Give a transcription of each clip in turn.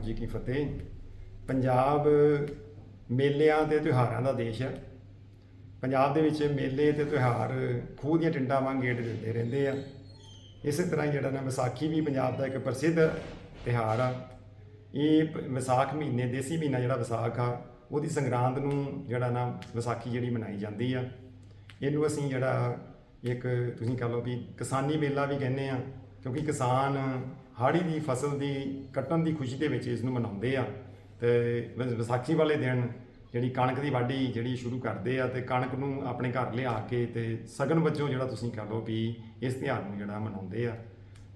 ਵਾਹਿਗੁਰੂ ਜੀ ਕੀ ਫਤਿਹ। ਪੰਜਾਬ ਮੇਲਿਆਂ ਤੇ ਤਿਉਹਾਰਾਂ ਦਾ ਦੇਸ਼ ਹੈ। ਪੰਜਾਬ ਦੇ ਵਿੱਚ ਮੇਲੇ ਤੇ ਤਿਉਹਾਰ ਖੂਹ ਦੀਆਂ ਟਿੰਡਾਂ ਵਾਂਗ ਗੇੜ ਦਿੰਦੇ ਰਹਿੰਦੇ ਆ। ਇਸੇ ਤਰ੍ਹਾਂ ਹੀ ਜਿਹੜਾ ਨਾ ਵਿਸਾਖੀ ਵੀ ਪੰਜਾਬ ਦਾ ਇੱਕ ਪ੍ਰਸਿੱਧ ਤਿਉਹਾਰ ਆ। ਇਹ ਵਿਸਾਖ ਮਹੀਨੇ, ਦੇਸੀ ਮਹੀਨਾ ਜਿਹੜਾ ਵਿਸਾਖ ਆ, ਉਹਦੀ ਸੰਗਰਾਂਦ ਨੂੰ ਜਿਹੜਾ ਨਾ ਵਿਸਾਖੀ ਜਿਹੜੀ ਮਨਾਈ ਜਾਂਦੀ ਆ। ਇਹਨੂੰ ਅਸੀਂ ਜਿਹੜਾ ਇੱਕ ਤੁਸੀਂ ਕਹ ਲਓ ਵੀ ਕਿਸਾਨੀ ਮੇਲਾ ਵੀ ਕਹਿੰਦੇ ਆ। ਕਿਉਂਕਿ ਕਿਸਾਨ ਹਾੜੀ ਦੀ ਫਸਲ ਦੀ ਕੱਟਣ ਦੀ ਖੁਸ਼ੀ ਦੇ ਵਿੱਚ ਇਸ ਨੂੰ ਮਨਾਉਂਦੇ ਆ ਤੇ ਵਿਸਾਖੀ ਵਾਲੇ ਦਿਨ ਜਿਹੜੀ ਕਣਕ ਦੀ ਵਾਢੀ ਜਿਹੜੀ ਸ਼ੁਰੂ ਕਰਦੇ ਆ ਤੇ ਕਣਕ ਨੂੰ ਆਪਣੇ ਘਰ ਲਿਆ ਕੇ ਤੇ ਸਗਨ ਵਜੋਂ ਜਿਹੜਾ ਤੁਸੀਂ ਕਹ ਲਓ ਵੀ ਇਸ ਤਿਉਹਾਰ ਨੂੰ ਜਿਹੜਾ ਮਨਾਉਂਦੇ ਆ।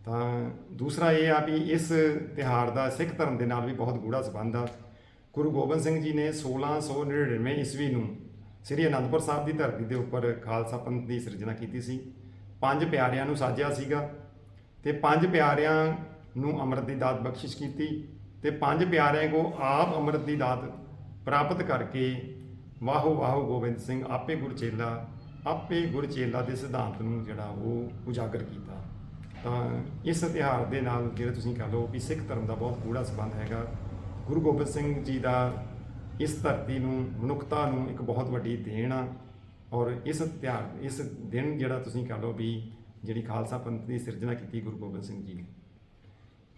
ਤਾਂ ਦੂਸਰਾ ਇਹ ਆ ਵੀ ਇਸ ਤਿਉਹਾਰ ਦਾ ਸਿੱਖ ਧਰਮ ਦੇ ਨਾਲ ਵੀ ਬਹੁਤ ਗੂੜਾ ਸੰਬੰਧ ਆ। ਗੁਰੂ ਗੋਬਿੰਦ ਸਿੰਘ ਜੀ ਨੇ 1699 ਈਸਵੀ ਨੂੰ ਸ੍ਰੀ ਅਨੰਦਪੁਰ ਸਾਹਿਬ ਦੀ ਧਰਤੀ ਦੇ ਉੱਪਰ ਖਾਲਸਾ ਪੰਥ ਦੀ ਸਿਰਜਣਾ ਕੀਤੀ ਸੀ। ਪੰਜ ਪਿਆਰਿਆਂ ਨੂੰ ਸਾਜਿਆ ਸੀਗਾ। ਤੇ ਪੰਜ ਪਿਆਰਿਆਂ ਨੂੰ ਅੰਮ੍ਰਿਤ ਦੀ ਦਾਤ ਬਖਸ਼ਿਸ਼ ਕੀਤੀ ਤੇ ਪੰਜ ਪਿਆਰਿਆਂ ਕੋ ਆਪ ਅੰਮ੍ਰਿਤ ਦੀ ਦਾਤ ਪ੍ਰਾਪਤ ਕਰਕੇ ਵਾਹੋ ਵਾਹੋ ਗੋਬਿੰਦ ਸਿੰਘ ਆਪੇ ਗੁਰਚੇਲਾ ਆਪੇ ਗੁਰਚੇਲਾ ਦੇ ਸਿਧਾਂਤ ਨੂੰ ਜਿਹੜਾ ਉਹ ਉਜਾਗਰ ਕੀਤਾ। ਤਾਂ ਇਸ ਤਿਉਹਾਰ ਦੇ ਨਾਲ ਜਿਹੜਾ ਤੁਸੀਂ ਕਹ ਲਓ ਵੀ ਸਿੱਖ ਧਰਮ ਦਾ ਬਹੁਤ ਗੂੜਾ ਸੰਬੰਧ ਹੈਗਾ। ਗੁਰੂ ਗੋਬਿੰਦ ਸਿੰਘ ਜੀ ਦਾ ਇਸ ਧਰਤੀ ਨੂੰ, ਮਨੁੱਖਤਾ ਨੂੰ ਇੱਕ ਬਹੁਤ ਵੱਡੀ ਦੇਣ ਆ ਔਰ ਇਸ ਤਿਉਹਾਰ, ਇਸ ਦਿਨ ਜਿਹੜਾ ਤੁਸੀਂ ਕਹ ਲਓ ਵੀ ਜਿਹੜੀ ਖਾਲਸਾ ਪੰਥ ਦੀ ਸਿਰਜਣਾ ਕੀਤੀ ਗੁਰੂ ਗੋਬਿੰਦ ਸਿੰਘ ਜੀ ਨੇ।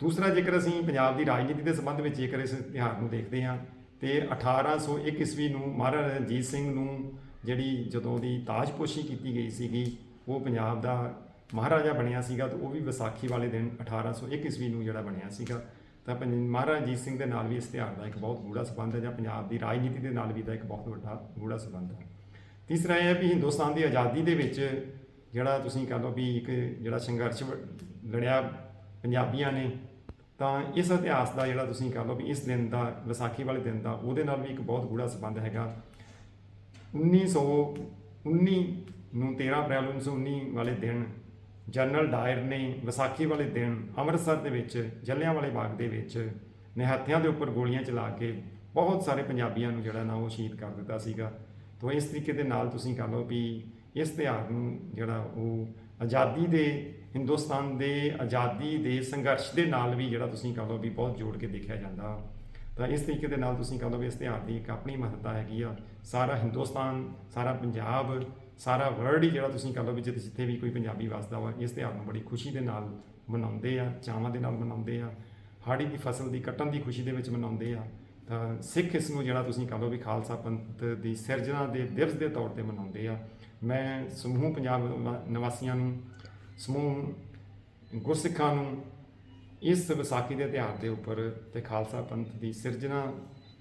ਦੂਸਰਾ, ਜੇਕਰ ਅਸੀਂ ਪੰਜਾਬ ਦੀ ਰਾਜਨੀਤੀ ਦੇ ਸੰਬੰਧ ਵਿੱਚ ਜੇਕਰ ਇਸ ਤਿਉਹਾਰ ਨੂੰ ਦੇਖਦੇ ਹਾਂ, ਤੇ 1801 ਈਸਵੀ ਨੂੰ ਮਹਾਰਾਜਾ ਰਣਜੀਤ ਸਿੰਘ ਨੂੰ ਜਿਹੜੀ ਜਦੋਂ ਦੀ ਤਾਜਪੋਸ਼ੀ ਕੀਤੀ ਗਈ ਸੀਗੀ, ਉਹ ਪੰਜਾਬ ਦਾ ਮਹਾਰਾਜਾ ਬਣਿਆ ਸੀਗਾ ਤੇ ਉਹ ਵੀ ਵਿਸਾਖੀ ਵਾਲੇ ਦਿਨ 1801 ਈਸਵੀ ਨੂੰ ਜਿਹੜਾ ਬਣਿਆ ਸੀਗਾ। ਤਾਂ ਪੰਜ- ਮਹਾਰਾਜਾ ਰਣਜੀਤ ਸਿੰਘ ਦੇ ਨਾਲ ਵੀ ਇਸ ਤਿਉਹਾਰ ਦਾ ਇੱਕ ਬਹੁਤ ਗੂੜਾ ਸੰਬੰਧ ਹੈ ਜਾਂ ਪੰਜਾਬ ਦੀ ਰਾਜਨੀਤੀ ਦੇ ਨਾਲ ਵੀ ਦਾ ਇੱਕ ਬਹੁਤ ਵੱਡਾ ਗੂੜਾ ਸੰਬੰਧ ਹੈ। ਤੀਸਰਾ, ਇਹ ਹੈ ਵੀ ਹਿੰਦੁਸਤਾਨ ਦੀ ਆਜ਼ਾਦੀ ਦੇ ਵਿੱਚ ਜਿਹੜਾ ਤੁਸੀਂ ਕਹ ਲਓ ਵੀ ਇੱਕ ਜਿਹੜਾ ਸੰਘਰਸ਼ ਲੜਿਆ ਪੰਜਾਬੀਆਂ ਨੇ, ਤਾਂ ਇਸ ਇਤਿਹਾਸ ਦਾ ਜਿਹੜਾ ਤੁਸੀਂ ਕਹ ਲਓ ਵੀ ਇਸ ਦਿਨ ਦਾ, ਵਿਸਾਖੀ ਵਾਲੇ ਦਿਨ ਦਾ, ਉਹਦੇ ਨਾਲ ਵੀ ਇੱਕ ਬਹੁਤ ਗੂੜਾ ਸੰਬੰਧ ਹੈਗਾ। 1919 ਨੂੰ 13 ਅਪ੍ਰੈਲ 1919 ਵਾਲੇ ਦਿਨ ਜਨਰਲ ਡਾਇਰ ਨੇ ਵਿਸਾਖੀ ਵਾਲੇ ਦਿਨ ਅੰਮ੍ਰਿਤਸਰ ਦੇ ਵਿੱਚ, ਜਲਿਆਂਵਾਲੇ ਬਾਗ ਦੇ ਵਿੱਚ ਨਿਹੱਥਿਆਂ ਦੇ ਉੱਪਰ ਗੋਲੀਆਂ ਚਲਾ ਕੇ ਬਹੁਤ ਸਾਰੇ ਪੰਜਾਬੀਆਂ ਨੂੰ ਜਿਹੜਾ ਨਾ ਉਹ ਸ਼ਹੀਦ ਕਰ ਦਿੱਤਾ ਸੀਗਾ। ਤੋਂ ਇਸ ਤਰੀਕੇ ਦੇ ਨਾਲ ਤੁਸੀਂ ਕਹ ਲਓ ਵੀ ਇਸ ਤਿਉਹਾਰ ਨੂੰ ਜਿਹੜਾ ਉਹ ਆਜ਼ਾਦੀ ਦੇ ਹਿੰਦੁਸਤਾਨ ਦੇ ਆਜ਼ਾਦੀ ਦੇ ਸੰਘਰਸ਼ ਦੇ ਨਾਲ ਵੀ ਜਿਹੜਾ ਤੁਸੀਂ ਕਹ ਲਓ ਵੀ ਬਹੁਤ ਜੋੜ ਕੇ ਦੇਖਿਆ ਜਾਂਦਾ। ਤਾਂ ਇਸ ਤਰੀਕੇ ਦੇ ਨਾਲ ਤੁਸੀਂ ਕਹ ਲਓ ਵੀ ਇਸ ਤਿਉਹਾਰ ਦੀ ਇੱਕ ਆਪਣੀ ਮਹੱਤਤਾ ਹੈਗੀ ਆ। ਸਾਰਾ ਹਿੰਦੁਸਤਾਨ, ਸਾਰਾ ਪੰਜਾਬ, ਸਾਰਾ ਵਰਲਡ ਹੀ ਜਿਹੜਾ ਤੁਸੀਂ ਕਹ ਲਓ ਵੀ ਜਿੱਥੇ ਜਿੱਥੇ ਵੀ ਕੋਈ ਪੰਜਾਬੀ ਵਸਦਾ ਵਾ, ਇਸ ਤਿਉਹਾਰ ਨੂੰ ਬੜੀ ਖੁਸ਼ੀ ਦੇ ਨਾਲ ਮਨਾਉਂਦੇ ਆ, ਚਾਵਾਂ ਦੇ ਨਾਲ ਮਨਾਉਂਦੇ ਆ। ਹਾੜੀ ਦੀ ਫਸਲ ਦੀ ਕੱਟਣ ਦੀ ਖੁਸ਼ੀ ਦੇ ਵਿੱਚ ਮਨਾਉਂਦੇ ਆ। ਤਾਂ ਸਿੱਖ ਇਸ ਨੂੰ ਜਿਹੜਾ ਤੁਸੀਂ ਕਹ ਲਓ ਵੀ ਖਾਲਸਾ ਪੰਥ ਦੀ ਸਿਰਜਣਾ ਦੇ ਦਿਵਸ ਦੇ ਤੌਰ ਤੇ ਮਨਾਉਂਦੇ ਆ। ਮੈਂ ਸਮੂਹ ਪੰਜਾਬ ਵਾ- ਨਿਵਾਸੀਆਂ ਨੂੰ, ਸਮੂਹ ਗੁਰਸਿੱਖਾਂ ਨੂੰ ਇਸ ਵਿਸਾਖੀ ਦੇ ਤਿਉਹਾਰ ਦੇ ਉੱਪਰ ਤੇ ਖਾਲਸਾ ਪੰਥ ਦੀ ਸਿਰਜਣਾ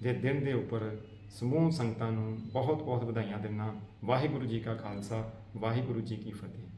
ਦੇ ਦਿਨ ਦੇ ਉੱਪਰ ਸਮੂਹ ਸੰਗਤਾਂ ਨੂੰ ਬਹੁਤ ਬਹੁਤ ਵਧਾਈਆਂ ਦਿੰਦਾ। ਵਾਹਿਗੁਰੂ ਜੀ ਕਾ ਖਾਲਸਾ, ਵਾਹਿਗੁਰੂ ਜੀ ਕੀ ਫਤਿਹ।